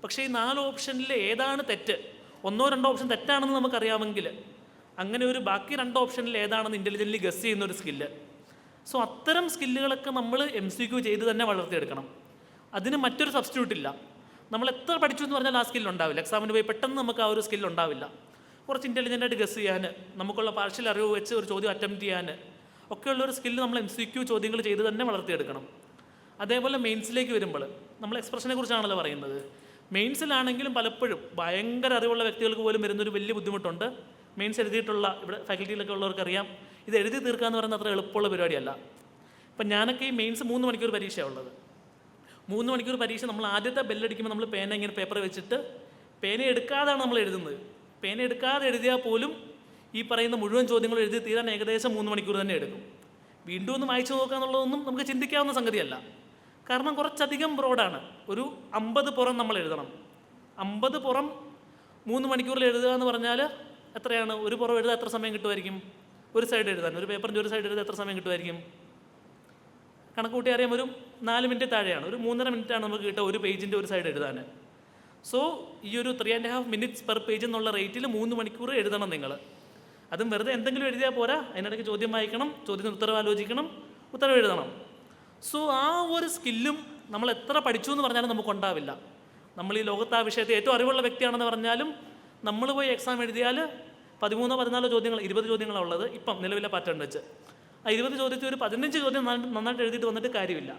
പക്ഷേ ഈ നാല് ഓപ്ഷനിൽ ഏതാണ് തെറ്റ്? ഒന്നോ രണ്ടോ ഓപ്ഷൻ തെറ്റാണെന്ന് നമുക്കറിയാമെങ്കിൽ അങ്ങനെ ഒരു ബാക്കി രണ്ട് ഓപ്ഷനിൽ ഏതാണെന്ന് ഇന്റലിജന്റ്ലി ഗസ് ചെയ്യുന്ന ഒരു സ്കില്ല് സോ അത്തരം സ്കില്ലുകളൊക്കെ നമ്മൾ എം സി ക്യു ചെയ്ത് തന്നെ വളർത്തിയെടുക്കണം. അതിന് മറ്റൊരു സബ്സ്റ്റിറ്റ്യൂട്ട് ഇല്ല. നമ്മൾ എത്ര പഠിച്ചു എന്ന് പറഞ്ഞാൽ ആ സ്കില്ല് ഉണ്ടാവില്ല. എക്സാമിന് പോയി പെട്ടെന്ന് നമുക്ക് ആ ഒരു സ്കില്ല് ഉണ്ടാവില്ല. കുറച്ച് ഇന്റലിജന്റ് ആയിട്ട് ഗസ് ചെയ്യാൻ നമുക്കുള്ള പാർഷ്യൽ അറിവ് വെച്ച് ഒരു ചോദ്യം അറ്റംപ്റ്റ് ചെയ്യാൻ ഒക്കെയുള്ള ഒരു സ്കില്ല് നമ്മൾ എം സി ക്യു ചോദ്യങ്ങൾ ചെയ്ത് തന്നെ വളർത്തിയെടുക്കണം. അതേപോലെ മെയിൻസിലേക്ക് വരുമ്പോൾ നമ്മൾ എക്സ്പ്രഷനെ കുറിച്ചാണല്ലോ പറയുന്നത്. മെയിൻസിലാണെങ്കിലും പലപ്പോഴും ഭയങ്കര അറിവുള്ള വ്യക്തികൾക്ക് പോലും വരുന്നൊരു വലിയ ബുദ്ധിമുട്ടുണ്ട്. മെയിൻസ് എഴുതിയിട്ടുള്ള ഇവിടെ ഫാക്കൽറ്റിയിലൊക്കെ ഉള്ളവർക്ക് അറിയാം ഇത് എഴുതി തീർക്കുക എന്ന് പറയുന്നത് അത്ര എളുപ്പമുള്ള പരിപാടിയല്ല. ഇപ്പം ഞാനൊക്കെ ഈ മെയിൻസ് മൂന്ന് മണിക്കൂർ പരീക്ഷയാണ് ഉള്ളത്. മൂന്ന് മണിക്കൂർ പരീക്ഷ നമ്മൾ ആദ്യത്തെ ബെല്ലടിക്കുമ്പോൾ നമ്മൾ പേന ഇങ്ങനെ പേപ്പർ വെച്ചിട്ട് പേന എടുക്കാതാണ് നമ്മൾ എഴുതുന്നത്. പേന എടുക്കാതെ എഴുതിയാൽ പോലും ഈ പറയുന്ന മുഴുവൻ ചോദ്യങ്ങൾ എഴുതി തീരാൻ ഏകദേശം മൂന്ന് മണിക്കൂർ തന്നെ എടുക്കും. വീണ്ടും ഒന്ന് വായിച്ചു നോക്കുക എന്നുള്ളതൊന്നും നമുക്ക് ചിന്തിക്കാവുന്ന സംഗതിയല്ല. കാരണം കുറച്ചധികം ബ്രോഡാണ് ഒരു അമ്പത് പുറം നമ്മൾ എഴുതണം. അമ്പത് പുറം മൂന്ന് മണിക്കൂറിൽ എഴുതുക എന്ന് പറഞ്ഞാൽ എത്രയാണ്? ഒരു പുറം എഴുതാൻ എത്ര സമയം കിട്ടുമായിരിക്കും? ഒരു സൈഡ് എഴുതാൻ. ഒരു പേപ്പറിന്റെ ഒരു സൈഡ് എഴുതാൻ എത്ര സമയം കിട്ടുമായിരിക്കും? കണക്ക് കൂട്ടി അറിയാം ഒരു നാല് മിനിറ്റ് താഴെയാണ്. ഒരു മൂന്നര മിനിറ്റാണ് നമുക്ക് കിട്ടുക ഒരു പേജിന്റെ ഒരു സൈഡ് എഴുതാൻ. സോ ഈ ഒരു three and half minutes per page എന്നുള്ള റേറ്റിൽ മൂന്ന് മണിക്കൂർ എഴുതണം നിങ്ങൾ. അതും വെറുതെ എന്തെങ്കിലും എഴുതിയാൽ പോരാ? അതിനിടയ്ക്ക് ചോദ്യം വായിക്കണം ചോദ്യത്തിന് ഉത്തരവ് ആലോചിക്കണം ഉത്തരവ് എഴുതണം. സോ ആ ഒരു സ്കില്ലും നമ്മൾ എത്ര പഠിച്ചു എന്ന് പറഞ്ഞാലും നമുക്ക് ഉണ്ടാവില്ല. നമ്മൾ ഈ ലോകത്ത് ആ വിഷയത്തെ ഏറ്റവും അറിവുള്ള വ്യക്തിയാണെന്ന് പറഞ്ഞാലും നമ്മൾ പോയി എക്സാം എഴുതിയാൽ പതിമൂന്നോ പതിനാലോ ചോദ്യങ്ങൾ ഇരുപത് ചോദ്യങ്ങളാണ് ഉള്ളത്. ഇപ്പം നിലവിലെ പാറ്റേൺ വെച്ച്. ആ ഇരുപത് ചോദ്യത്തിൽ ഒരു പതിനഞ്ച് ചോദ്യം നന്നായിട്ട് എഴുതിയിട്ട് വന്നിട്ട് കാര്യമില്ല.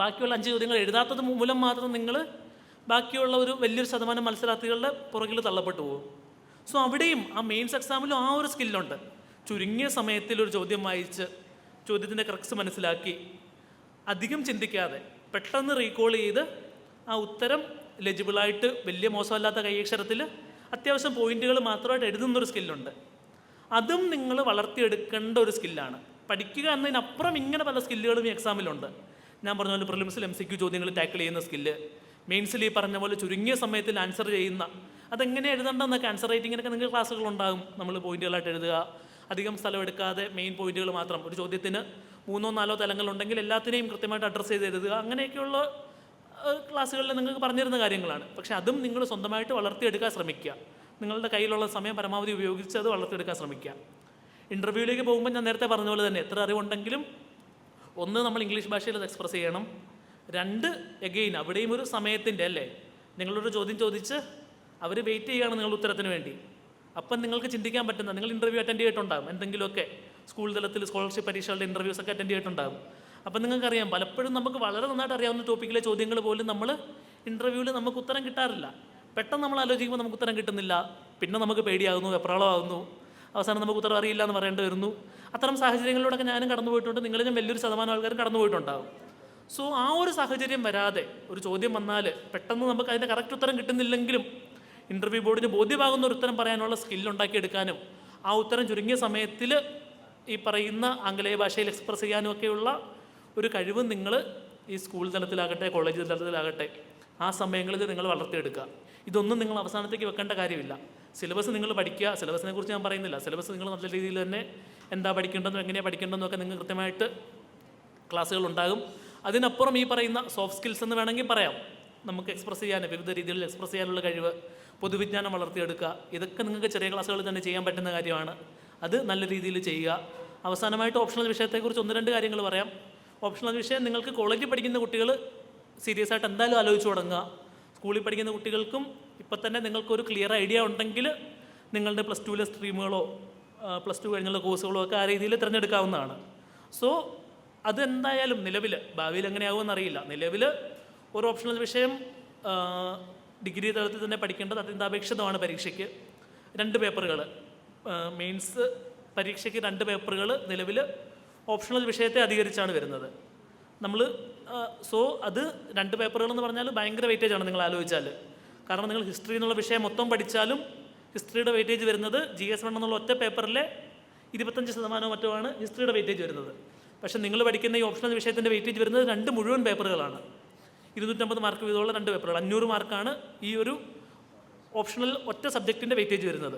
ബാക്കിയുള്ള അഞ്ച് ചോദ്യങ്ങൾ എഴുതാത്തത് മൂലം മാത്രം നിങ്ങൾ ബാക്കിയുള്ള ഒരു വലിയൊരു ശതമാനം മത്സരാർത്ഥികളുടെ പുറകിൽ തള്ളപ്പെട്ടു പോകും. സോ അവിടെയും ആ മെയിൻസ് എക്സാമിലും ആ ഒരു സ്കില്ലുണ്ട് ചുരുങ്ങിയ സമയത്തിൽ ഒരു ചോദ്യം വായിച്ച് ചോദ്യത്തിന്റെ ക്രക്സ് മനസ്സിലാക്കി അധികം ചിന്തിക്കാതെ പെട്ടെന്ന് റീകോൾ ചെയ്ത് ആ ഉത്തരം ലെജിബിളായിട്ട് വലിയ മോശമല്ലാത്ത കൈയക്ഷരത്തിൽ അത്യാവശ്യം പോയിന്റുകൾ മാത്രമായിട്ട് എഴുതുന്നൊരു സ്കില്ലുണ്ട് അതും നിങ്ങൾ വളർത്തിയെടുക്കേണ്ട ഒരു സ്കില്ലാണ് പഠിക്കുക എന്നതിനപ്പുറം ഇങ്ങനെ പല സ്കില്ലുകളും ഈ എക്സാമിലുണ്ട് ഞാൻ പറഞ്ഞ പോലെ പ്രിലിംസിൽ എം സി ക്യു ചോദ്യങ്ങൾ ടാക്കിൾ ചെയ്യുന്ന സ്കില്ല് മെയിൻസിൽ ഈ പറഞ്ഞ പോലെ ചുരുങ്ങിയ സമയത്തിൽ ആൻസർ ചെയ്യുന്ന അതെങ്ങനെ എഴുതണ്ടെന്നൊക്കെ ആൻസർ റൈറ്റിങ്ങിനൊക്കെ നിങ്ങൾക്ക് ക്ലാസ്സുകളുണ്ടാകും. നമ്മൾ പോയിന്റുകളായിട്ട് എഴുതുക. അധികം സ്ഥലം എടുക്കാതെ മെയിൻ പോയിന്റുകൾ മാത്രം. ഒരു ചോദ്യത്തിന് മൂന്നോ നാലോ തലങ്ങളുണ്ടെങ്കിൽ എല്ലാത്തിനെയും കൃത്യമായിട്ട് അഡ്രസ്സ് ചെയ്ത് എഴുതുക. അങ്ങനെയൊക്കെയുള്ള ക്ലാസ്സുകളിൽ നിങ്ങൾക്ക് പറഞ്ഞിരുന്ന കാര്യങ്ങളാണ്. പക്ഷേ അതും നിങ്ങൾ സ്വന്തമായിട്ട് വളർത്തിയെടുക്കാൻ ശ്രമിക്കുക. നിങ്ങളുടെ കയ്യിലുള്ള സമയം പരമാവധി ഉപയോഗിച്ച് അത് വളർത്തിയെടുക്കാൻ ശ്രമിക്കുക. ഇന്റർവ്യൂവിലേക്ക് പോകുമ്പോൾ ഞാൻ നേരത്തെ പറഞ്ഞ പോലെ തന്നെ എത്ര അറിവുണ്ടെങ്കിലും ഒന്ന് നമ്മൾ ഇംഗ്ലീഷ് ഭാഷയിൽ അത് എക്സ്പ്രസ് ചെയ്യണം. രണ്ട് എഗെയിൻ അവിടെയും ഒരു സമയത്തിന്റെ അല്ലേ? നിങ്ങളൊരു ചോദ്യം ചോദിച്ച് അവർ വെയിറ്റ് ചെയ്യുകയാണ് നിങ്ങൾ ഉത്തരത്തിന് വേണ്ടി. അപ്പം നിങ്ങൾക്ക് ചിന്തിക്കാൻ പറ്റുന്ന നിങ്ങൾ ഇന്റർവ്യൂ അറ്റൻഡ് ചെയ്തിട്ടുണ്ടാകും എന്തെങ്കിലുമൊക്കെ സ്കൂൾ തലത്തിൽ സ്കോളർഷിപ്പ് പരീക്ഷകളുടെ ഇന്റർവ്യൂസ് ഒക്കെ അറ്റൻഡ് ചെയ്തിട്ടുണ്ടാകും. അപ്പം നിങ്ങൾക്കറിയാം പലപ്പോഴും നമുക്ക് വളരെ നന്നായിട്ട് അറിയാവുന്ന ടോപ്പിക്കിലെ ചോദ്യങ്ങൾ പോലും നമ്മൾ ഇന്റർവ്യൂവിൽ നമുക്ക് ഉത്തരം കിട്ടാറില്ല. പെട്ടെന്ന് നമ്മൾ ആലോചിക്കുമ്പോൾ നമുക്ക് ഉത്തരം കിട്ടുന്നില്ല. പിന്നെ നമുക്ക് പേടിയാകുന്നു വെപ്രാളമാകുന്നു. അവസാനം നമുക്ക് ഉത്തരം അറിയില്ല എന്ന് പറയേണ്ടി വരുന്നു. അത്തരം സാഹചര്യങ്ങളിലൂടെയൊക്കെ ഞാനും കടന്നു പോയിട്ടുണ്ട് നിങ്ങളിലും വലിയൊരു ശതമാനം ആൾക്കാരും കടന്നു പോയിട്ടുണ്ടാകും സോ ആ ഒരു സാഹചര്യം വരാതെ ഒരു ചോദ്യം വന്നാൽ പെട്ടെന്ന് നമുക്ക് അതിന്റെ കറക്റ്റ് ഉത്തരം കിട്ടുന്നില്ലെങ്കിലും ഇന്റർവ്യൂ ബോർഡിന് ബോധ്യമാകുന്ന ഒരു ഉത്തരം പറയാനുള്ള സ്കില്ല് ഉണ്ടാക്കിയെടുക്കാനും ആ ഉത്തരം ചുരുങ്ങിയ സമയത്തിൽ ഈ പറയുന്ന ആംഗലേയ ഭാഷയിൽ എക്സ്പ്രസ് ചെയ്യാനും ഒക്കെയുള്ള ഒരു കഴിവ് നിങ്ങൾ ഈ സ്കൂൾ തലത്തിലാകട്ടെ കോളേജ് തലത്തിലാകട്ടെ ആ സമയങ്ങളിൽ നിങ്ങൾ വളർത്തിയെടുക്കുക. ഇതൊന്നും നിങ്ങൾ അവസാനത്തേക്ക് വെക്കേണ്ട കാര്യമില്ല. സിലബസ് നിങ്ങൾ പഠിക്കുക. സിലബസിനെ കുറിച്ച് ഞാൻ പറയുന്നില്ല. സിലബസ് നിങ്ങൾ നല്ല രീതിയിൽ തന്നെ എന്താ പഠിക്കേണ്ടതെന്നും എങ്ങനെയാണ് പഠിക്കേണ്ടതെന്നൊക്കെ നിങ്ങൾ കൃത്യമായിട്ട് ക്ലാസ്സുകൾ ഉണ്ടാകും. അതിനപ്പുറം ഈ പറയുന്ന സോഫ്റ്റ് സ്കിൽസ് എന്ന് വേണമെങ്കിൽ പറയാം. നമുക്ക് എക്സ്പ്രസ് ചെയ്യാൻ വിവിധ രീതികളിൽ എക്സ്പ്രസ് ചെയ്യാനുള്ള കഴിവ് പൊതുവിജ്ഞാനം വളർത്തിയെടുക്കുക ഇതൊക്കെ നിങ്ങൾക്ക് ചെറിയ ക്ലാസ്സുകളിൽ തന്നെ ചെയ്യാൻ പറ്റുന്ന കാര്യമാണ്. അത് നല്ല രീതിയിൽ ചെയ്യുക. അവസാനമായിട്ട് ഓപ്ഷണൽ വിഷയത്തെക്കുറിച്ച് ഒന്ന് രണ്ട് കാര്യങ്ങൾ പറയാം. ഓപ്ഷണൽ വിഷയം നിങ്ങൾക്ക് കോളേജിൽ പഠിക്കുന്ന കുട്ടികൾ സീരിയസ് ആയിട്ട് എന്തായാലും ആലോചിച്ച് തുടങ്ങുക. സ്കൂളിൽ പഠിക്കുന്ന കുട്ടികൾക്കും ഇപ്പം തന്നെ നിങ്ങൾക്കൊരു ക്ലിയർ ഐഡിയ ഉണ്ടെങ്കിൽ നിങ്ങളുടെ പ്ലസ് ടുവിലെ സ്ട്രീമുകളോ പ്ലസ് ടു കഴിഞ്ഞുള്ള കോഴ്സുകളോ ഒക്കെ ആ രീതിയിൽ തിരഞ്ഞെടുക്കാവുന്നതാണ്. സോ അതെന്തായാലും നിലവിൽ ഭാവിയിൽ എങ്ങനെയാവുമെന്ന് അറിയില്ല. നിലവിൽ ഒരു ഓപ്ഷണൽ വിഷയം ഡിഗ്രി തലത്തിൽ തന്നെ പഠിക്കേണ്ടത് അത്യന്താപേക്ഷിതമാണ് പരീക്ഷയ്ക്ക്. രണ്ട് പേപ്പറുകൾ മെയിൻസ് പരീക്ഷയ്ക്ക് രണ്ട് പേപ്പറുകൾ നിലവിൽ ഓപ്ഷണൽ വിഷയത്തെ അധികരിച്ചാണ് വരുന്നത്. നമ്മൾ സോ അത് രണ്ട് പേപ്പറുകൾ എന്ന് പറഞ്ഞാൽ ഭയങ്കര വെയിറ്റേജ് ആണ് നിങ്ങൾ ആലോചിച്ചാൽ കാരണം നിങ്ങൾ ഹിസ്റ്ററി എന്നുള്ള വിഷയം മൊത്തം പഠിച്ചാലും ഹിസ്റ്ററിയുടെ വെയിറ്റേജ് വരുന്നത് ജി എസ് വൺ എന്നുള്ള ഒറ്റ പേപ്പറിലെ ഇരുപത്തഞ്ച് ശതമാനവും മറ്റുമാണ് ഹിസ്റ്ററിയുടെ വെയിറ്റേജ് വരുന്നത്. പക്ഷേ നിങ്ങൾ പഠിക്കുന്ന ഈ ഓപ്ഷണൽ വിഷയത്തിന്റെ വെയിറ്റേജ് വരുന്നത് രണ്ട് മുഴുവൻ പേപ്പറുകളാണ് ഇരുന്നൂറ്റമ്പത് മാർക്ക് വീതമുള്ള രണ്ട് പേപ്പറുകൾ അഞ്ഞൂറ് മാർക്കാണ് ഈ ഒരു ഓപ്ഷണൽ ഒറ്റ സബ്ജക്റ്റിന്റെ വെയിറ്റേജ് വരുന്നത്.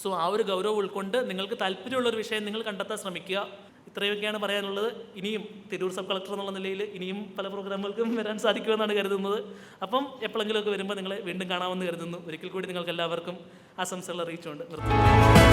സോ ആ ഒരു ഗൗരവം ഉൾക്കൊണ്ട് നിങ്ങൾക്ക് താല്പര്യമുള്ള ഒരു വിഷയം നിങ്ങൾ കണ്ടെത്താൻ ശ്രമിക്കുക. ഇത്രയൊക്കെയാണ് പറയാനുള്ളത്. ഇനിയും തിരൂർ സബ് കളക്ടർ എന്നുള്ള നിലയിൽ ഇനിയും പല പ്രോഗ്രാമുകൾക്കും വരാൻ സാധിക്കുമെന്നാണ് കരുതുന്നത്. അപ്പം എപ്പോഴെങ്കിലുമൊക്കെ വരുമ്പോൾ നിങ്ങളെ വീണ്ടും കാണാമെന്ന് കരുതുന്നു. ഒരിക്കൽ കൂടി നിങ്ങൾക്ക് എല്ലാവർക്കും ആശംസകൾ അറിയിച്ചുകൊണ്ട് നിർത്തുന്നു.